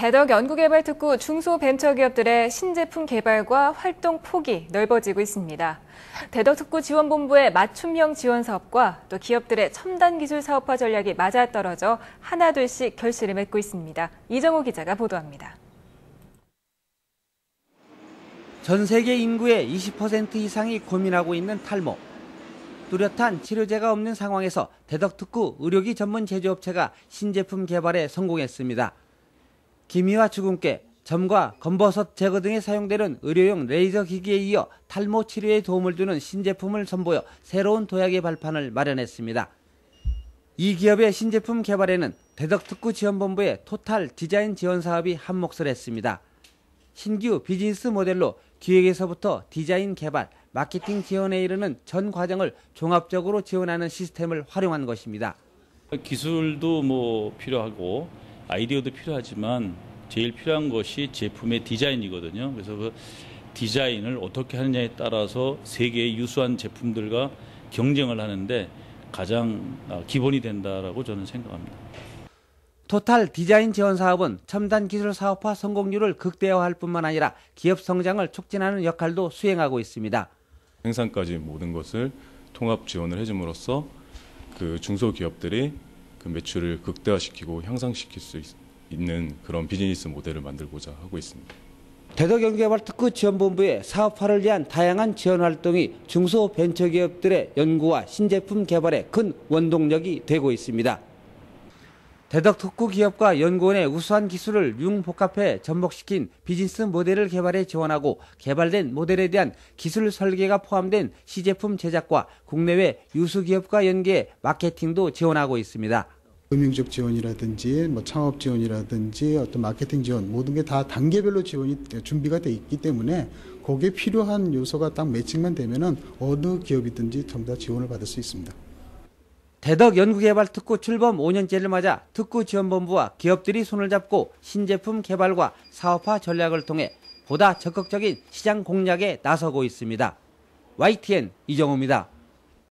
대덕 연구개발특구 중소벤처기업들의 신제품 개발과 활동 폭이 넓어지고 있습니다. 대덕특구 지원본부의 맞춤형 지원 사업과 또 기업들의 첨단 기술 사업화 전략이 맞아떨어져 하나둘씩 결실을 맺고 있습니다. 이정호 기자가 보도합니다. 전 세계 인구의 20% 이상이 고민하고 있는 탈모. 뚜렷한 치료제가 없는 상황에서 대덕특구 의료기 전문 제조업체가 신제품 개발에 성공했습니다. 기미와 주근깨, 점과 검버섯 제거 등에 사용되는 의료용 레이저 기기에 이어 탈모 치료에 도움을 주는 신제품을 선보여 새로운 도약의 발판을 마련했습니다. 이 기업의 신제품 개발에는 대덕특구 지원본부의 토탈 디자인 지원 사업이 한몫을 했습니다. 신규 비즈니스 모델로 기획에서부터 디자인 개발, 마케팅 지원에 이르는 전 과정을 종합적으로 지원하는 시스템을 활용한 것입니다. 기술도 뭐 필요하고 아이디어도 필요하지만 제일 필요한 것이 제품의 디자인이거든요. 그래서 그 디자인을 어떻게 하느냐에 따라서 세계의 유수한 제품들과 경쟁을 하는데 가장 기본이 된다라고 저는 생각합니다. 토탈 디자인 지원 사업은 첨단 기술 사업화 성공률을 극대화할 뿐만 아니라 기업 성장을 촉진하는 역할도 수행하고 있습니다. 생산까지 모든 것을 통합 지원을 해줌으로써 그 중소기업들이 그 매출을 극대화시키고 향상시킬 수 있, 는 그런 비즈니스 모델을 만들고자 하고 있습니다. 대덕연구개발특구 지원본부의 사업화를 위한 다양한 지원 활동이 중소벤처기업들의 연구와 신제품 개발에 큰 원동력이 되고 있습니다. 대덕 특구 기업과 연구원의 우수한 기술을 융복합해 접목시킨 비즈니스 모델을 개발해 지원하고 개발된 모델에 대한 기술 설계가 포함된 시제품 제작과 국내외 유수 기업과 연계해 마케팅도 지원하고 있습니다. 금융적 지원이라든지 뭐 창업 지원이라든지 어떤 마케팅 지원 모든 게 다 단계별로 지원이 준비가 돼 있기 때문에 거기에 필요한 요소가 딱 매칭만 되면은 어느 기업이든지 전부 다 지원을 받을 수 있습니다. 대덕 연구개발 특구 출범 5년째를 맞아 특구 지원본부와 기업들이 손을 잡고 신제품 개발과 사업화 전략을 통해 보다 적극적인 시장 공략에 나서고 있습니다. YTN 이정우입니다.